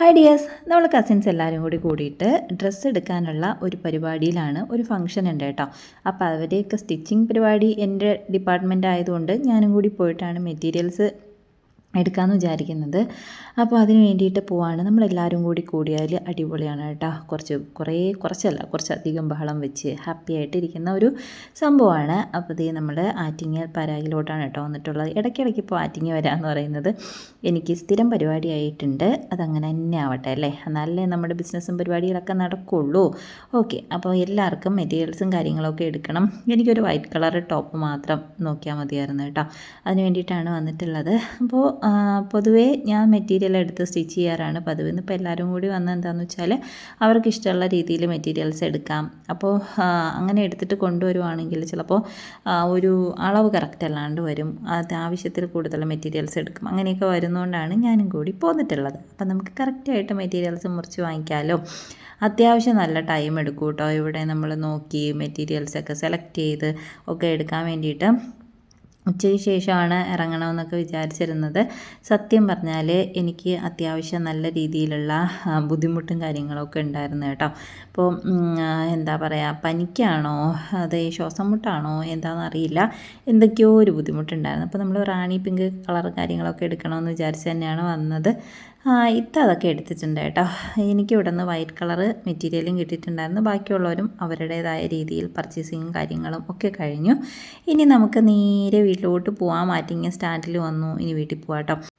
Hi dears നമ്മൾ cousins എല്ലാവരും കൂടി കൂടിയിട്ട് ഡ്രസ്സ് എടുക്കാനുള്ള ഒരു പരിപാടിയിലാണ് ഒരു ഫംഗ്ഷൻ ഉണ്ട് കേട്ടോ. അപ്പോൾ അവരെയൊക്കെ സ്റ്റിച്ചിങ് പരിപാടി എന്റെ ഡിപ്പാർട്ട്മെന്റ് ആയതുകൊണ്ട് ഞാനും കൂടി പോയിട്ടാണ് മെറ്റീരിയൽസ് എടുക്കാമെന്ന് വിചാരിക്കുന്നത്. അപ്പോൾ അതിന് വേണ്ടിയിട്ട് പോവാണ്. നമ്മളെല്ലാവരും കൂടി കൂടിയാൽ അടിപൊളിയാണ് കേട്ടോ. കുറച്ച് കുറേ കുറച്ചല്ല കുറച്ചധികം ബഹളം വെച്ച് ഹാപ്പി ആയിട്ടിരിക്കുന്ന ഒരു സംഭവമാണ്. അപ്പോൾ ഇത് നമ്മൾ ആറ്റിങ്ങൽ പരാഗിലോട്ടാണ് കേട്ടോ വന്നിട്ടുള്ളത്. ഇടയ്ക്കിടയ്ക്ക് ഇപ്പോൾ ആറ്റിങ്ങൽ വരാമെന്ന് പറയുന്നത് എനിക്ക് സ്ഥിരം പരിപാടിയായിട്ടുണ്ട്. അതങ്ങനെ തന്നെ ആവട്ടെ അല്ലേ? എന്നാലേ നമ്മുടെ ബിസിനസ്സും പരിപാടികളൊക്കെ നടക്കുള്ളൂ. ഓക്കെ അപ്പോൾ എല്ലാവർക്കും മെറ്റീരിയൽസും കാര്യങ്ങളൊക്കെ എടുക്കണം. എനിക്കൊരു വൈറ്റ് കളർ ടോപ്പ് മാത്രം നോക്കിയാൽ മതിയായിരുന്നു കേട്ടോ. അതിന് വേണ്ടിയിട്ടാണ് വന്നിട്ടുള്ളത്. അപ്പോൾ പൊതുവേ ഞാൻ മെറ്റീരിയൽ എടുത്ത് സ്റ്റിച്ച് ചെയ്യാറാണ് പതിവ്. ഇന്നിപ്പോൾ എല്ലാവരും കൂടി വന്ന് എന്താണെന്ന് വെച്ചാൽ അവർക്ക് ഇഷ്ടമുള്ള രീതിയിൽ മെറ്റീരിയൽസ് എടുക്കാം. അപ്പോൾ അങ്ങനെ എടുത്തിട്ട് കൊണ്ടുവരുവാണെങ്കിൽ ചിലപ്പോൾ ഒരു അളവ് കറക്റ്റ് അല്ലാണ്ട് വരും. അത് ആവശ്യത്തിൽ കൂടുതൽ മെറ്റീരിയൽസ് എടുക്കും. അങ്ങനെയൊക്കെ വരുന്നതുകൊണ്ടാണ് ഞാനും കൂടി പോന്നിട്ടുള്ളത്. അപ്പം നമുക്ക് കറക്റ്റായിട്ട് മെറ്റീരിയൽസ് മുറിച്ച് വാങ്ങിക്കാമല്ലോ അത്യാവശ്യം നല്ല ടൈം എടുക്കും കേട്ടോ ഇവിടെ നമ്മൾ നോക്കി മെറ്റീരിയൽസൊക്കെ സെലക്ട് ചെയ്ത് ഒക്കെ എടുക്കാൻ വേണ്ടിയിട്ട്. ഉച്ചയ്ക്ക് ശേഷമാണ് ഇറങ്ങണമെന്നൊക്കെ വിചാരിച്ചിരുന്നത്. സത്യം പറഞ്ഞാൽ എനിക്ക് അത്യാവശ്യം നല്ല രീതിയിലുള്ള ബുദ്ധിമുട്ടും കാര്യങ്ങളൊക്കെ ഉണ്ടായിരുന്നു കേട്ടോ. അപ്പോൾ എന്താ പറയുക പനിക്കാണോ അതേ ശ്വാസം മുട്ടാണോ എന്താണെന്ന് അറിയില്ല. എന്തൊക്കെയോ ഒരു ബുദ്ധിമുട്ടുണ്ടായിരുന്നു. അപ്പോൾ നമ്മൾ റാണി പിങ്ക് കളർ കാര്യങ്ങളൊക്കെ എടുക്കണമെന്ന് വിചാരിച്ച് തന്നെയാണ് വന്നത്. ഇത്ത അതൊക്കെ എടുത്തിട്ടുണ്ട് കേട്ടോ. എനിക്ക് ഇവിടെ നിന്ന് വൈറ്റ് കളർ മെറ്റീരിയലും കിട്ടിയിട്ടുണ്ടായിരുന്നു. ബാക്കിയുള്ളവരും അവരുടേതായ രീതിയിൽ പർച്ചേസിങ്ങും കാര്യങ്ങളും ഒക്കെ കഴിഞ്ഞു. ഇനി നമുക്ക് നേരെ വീട്ടിലോട്ട് പോകാൻ മാറ്റിങ്ങ സ്റ്റാൻഡിൽ വന്നു. ഇനി വീട്ടിൽ പോകാം കേട്ടോ.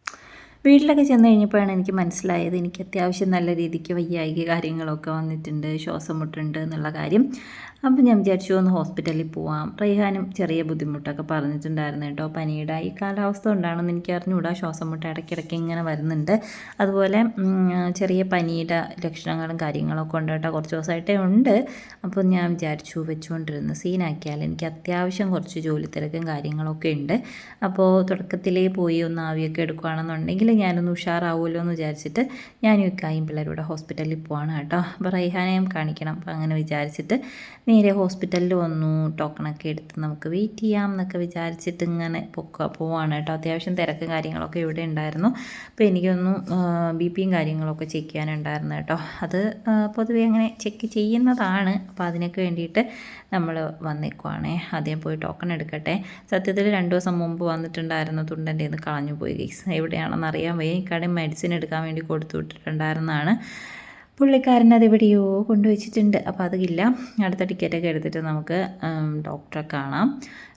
വീട്ടിലൊക്കെ ചെന്ന് കഴിഞ്ഞപ്പോഴാണ് എനിക്ക് മനസ്സിലായത് എനിക്ക് അത്യാവശ്യം നല്ല രീതിക്ക് വയ്യായിക കാര്യങ്ങളൊക്കെ വന്നിട്ടുണ്ട് ശ്വാസം മുട്ടുണ്ട് എന്നുള്ള കാര്യം. അപ്പം ഞാൻ വിചാരിച്ചു ഒന്ന് ഹോസ്പിറ്റലിൽ പോവാം. റൈഹാനും ചെറിയ ബുദ്ധിമുട്ടൊക്കെ പറഞ്ഞിട്ടുണ്ടായിരുന്നു കേട്ടോ. പനിയുടെ ഈ കാലാവസ്ഥ ഉണ്ടാണെന്ന് എനിക്ക് അറിഞ്ഞുകൂടാ ശ്വാസം മുട്ട ഇടയ്ക്കിടയ്ക്ക് ഇങ്ങനെ വരുന്നുണ്ട്. അതുപോലെ ചെറിയ പനിയുടെ ലക്ഷണങ്ങളും കാര്യങ്ങളൊക്കെ ഉണ്ട് കേട്ടോ. കുറച്ച് ദിവസമായിട്ടേ ഉണ്ട്. അപ്പോൾ ഞാൻ വിചാരിച്ചു വെച്ചുകൊണ്ടിരുന്നു സീനാക്കിയാൽ എനിക്ക് അത്യാവശ്യം കുറച്ച് ജോലി തിരക്കും കാര്യങ്ങളൊക്കെ ഉണ്ട്. അപ്പോൾ തുടക്കത്തിലേ പോയി ഒന്ന് ആവിയൊക്കെ എടുക്കുകയാണെന്നുണ്ടെങ്കിൽ ഞാനൊന്ന് ഉഷാറാവുമല്ലോ എന്ന് വിചാരിച്ചിട്ട് ഞാനും ഇക്കായും പിള്ളേരുടെ ഹോസ്പിറ്റലിൽ പോവാണ് കേട്ടോ. അപ്പോൾ റൈഹാനയും കാണിക്കണം. അപ്പോൾ അങ്ങനെ വിചാരിച്ചിട്ട് നേരെ ഹോസ്പിറ്റലിൽ വന്നു. ടോക്കണൊക്കെ എടുത്ത് നമുക്ക് വെയിറ്റ് ചെയ്യാം എന്നൊക്കെ വിചാരിച്ചിട്ട് ഇങ്ങനെ പൊക്ക പോവാണ് കേട്ടോ. അത്യാവശ്യം തിരക്കും കാര്യങ്ങളൊക്കെ ഇവിടെ ഉണ്ടായിരുന്നു. അപ്പോൾ എനിക്കൊന്നും ബി പിയും കാര്യങ്ങളൊക്കെ ചെക്ക് ചെയ്യാനുണ്ടായിരുന്നു കേട്ടോ. അത് പൊതുവേ അങ്ങനെ ചെക്ക് ചെയ്യുന്നതാണ്. അപ്പോൾ അതിനൊക്കെ വേണ്ടിയിട്ട് നമ്മൾ വന്നേക്കുവാണേ. ആദ്യം പോയി ടോക്കൺ എടുക്കട്ടെ. സത്യത്തിൽ രണ്ട് ദിവസം മുമ്പ് വന്നിട്ടുണ്ടായിരുന്നു തുണ്ടന്റെ നിന്ന് കളഞ്ഞു പോയി ഗൈസ് എവിടെയാണെന്ന് അറിയാൻ വയ്യ. ഇക്കാടെ മെഡിസിൻ എടുക്കാൻ വേണ്ടി കൊടുത്തു വിട്ടിട്ടുണ്ടായിരുന്നതാണ്. പുള്ളിക്കാരൻ അത് എവിടെയോ കൊണ്ടുവച്ചിട്ടുണ്ട്. അപ്പോൾ അതില്ല. അടുത്ത ടിക്കറ്റൊക്കെ എടുത്തിട്ട് നമുക്ക് ഡോക്ടറെ കാണാം.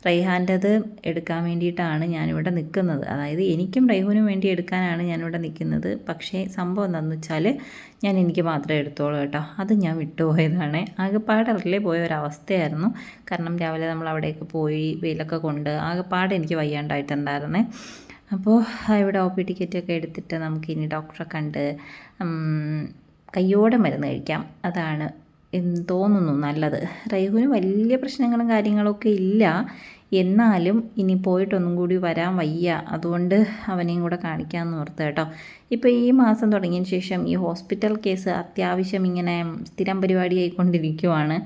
റൈഹാന്റെത് എടുക്കാൻ വേണ്ടിയിട്ടാണ് ഞാനിവിടെ നിൽക്കുന്നത്. അതായത് എനിക്കും റൈഹുവിനും വേണ്ടി എടുക്കാനാണ് ഞാനിവിടെ നിൽക്കുന്നത്. പക്ഷേ സംഭവം എന്താണെന്ന് വെച്ചാൽ ഞാൻ എനിക്ക് മാത്രമേ എടുത്തോളൂ കേട്ടോ. അത് ഞാൻ വിട്ടുപോയതാണ്. ആകെപ്പാടറിലെ പോയ ഒരവസ്ഥയായിരുന്നു. കാരണം രാവിലെ നമ്മൾ അവിടെയൊക്കെ പോയി വെയിലൊക്കെ കൊണ്ട് ആകെപ്പാട് എനിക്ക് വയ്യാണ്ടായിട്ടുണ്ടായിരുന്നേ. അപ്പോൾ ഇവിടെ ഒ പി ടിക്കറ്റൊക്കെ എടുത്തിട്ട് നമുക്ക് ഇനി ഡോക്ടറെ കണ്ട് കയ്യോടെ മരുന്ന് കഴിക്കാം. അതാണ് തോന്നുന്നു നല്ലത്. റൈഹുവിന് വലിയ പ്രശ്നങ്ങളും കാര്യങ്ങളൊക്കെ ഇല്ല. എന്നാലും ഇനി പോയിട്ടൊന്നും കൂടി വരാൻ വയ്യ. അതുകൊണ്ട് അവനെയും കൂടെ കാണിക്കാമെന്ന് ഓർത്ത് കേട്ടോ. ഇപ്പോൾ ഈ മാസം തുടങ്ങിയതിന് ശേഷം ഈ ഹോസ്പിറ്റൽ കേസ് അത്യാവശ്യം ഇങ്ങനെ സ്ഥിരം പരിപാടിയായിക്കൊണ്ടിരിക്കുവാണ്.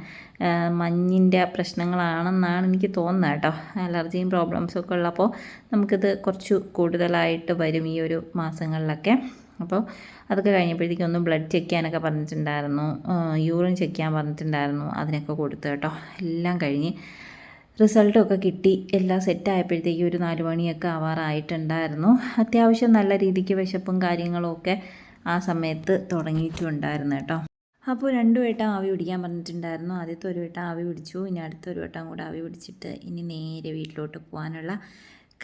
മഞ്ഞിന്റെ പ്രശ്നങ്ങളാണെന്നാണ് എനിക്ക് തോന്നുന്നത് കേട്ടോ. അലർജിയും പ്രോബ്ലംസൊക്കെ ഉള്ളപ്പോൾ നമുക്കിത് കുറച്ച് കൂടുതലായിട്ട് വരും ഈ ഒരു മാസങ്ങളിലൊക്കെ. അപ്പോൾ അതൊക്കെ കഴിഞ്ഞപ്പോഴത്തേക്കും ഒന്ന് ബ്ലഡ് ചെക്ക് ചെയ്യാനൊക്കെ പറഞ്ഞിട്ടുണ്ടായിരുന്നു. യൂറിൻ ചെക്ക് ചെയ്യാൻ പറഞ്ഞിട്ടുണ്ടായിരുന്നു. അതിനൊക്കെ കൊടുത്തു കേട്ടോ. എല്ലാം കഴിഞ്ഞ് റിസൾട്ടൊക്കെ കിട്ടി. എല്ലാം സെറ്റ് ആയപ്പോഴത്തേക്കും ഒരു നാല് മണിയൊക്കെ ആവാറായിട്ടുണ്ടായിരുന്നു. അത്യാവശ്യം നല്ല രീതിക്ക് വിശപ്പും കാര്യങ്ങളൊക്കെ ആ സമയത്ത് തുടങ്ങിയിട്ടുണ്ടായിരുന്നു കേട്ടോ. അപ്പോൾ രണ്ടു വട്ടം ആവി പിടിക്കാൻ പറഞ്ഞിട്ടുണ്ടായിരുന്നു. ആദ്യത്തെ ഒരു വട്ടം ആവി പിടിച്ചു. ഇനി അടുത്തൊരു വട്ടം കൂടെ ആവി പിടിച്ചിട്ട് ഇനി നേരെ വീട്ടിലോട്ട് പോകാനുള്ള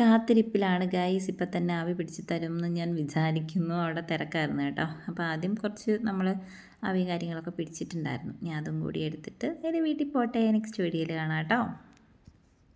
കാത്തിരിപ്പിലാണ്. ഗൈസ് ഇപ്പം തന്നെ ആവി പിടിച്ച് തരുമെന്ന് ഞാൻ വിചാരിക്കുന്നു. അവിടെ തിരക്കായിരുന്നു കേട്ടോ. അപ്പോൾ ആദ്യം കുറച്ച് നമ്മൾ ആവി കാര്യങ്ങളൊക്കെ പിടിച്ചിട്ടുണ്ടായിരുന്നു. ഞാൻ അതും കൂടി എടുത്തിട്ട് നേരെ വീട്ടിൽ പോട്ടെ. നെക്സ്റ്റ് വീഡിയോയിൽ കാണാം കേട്ടോ.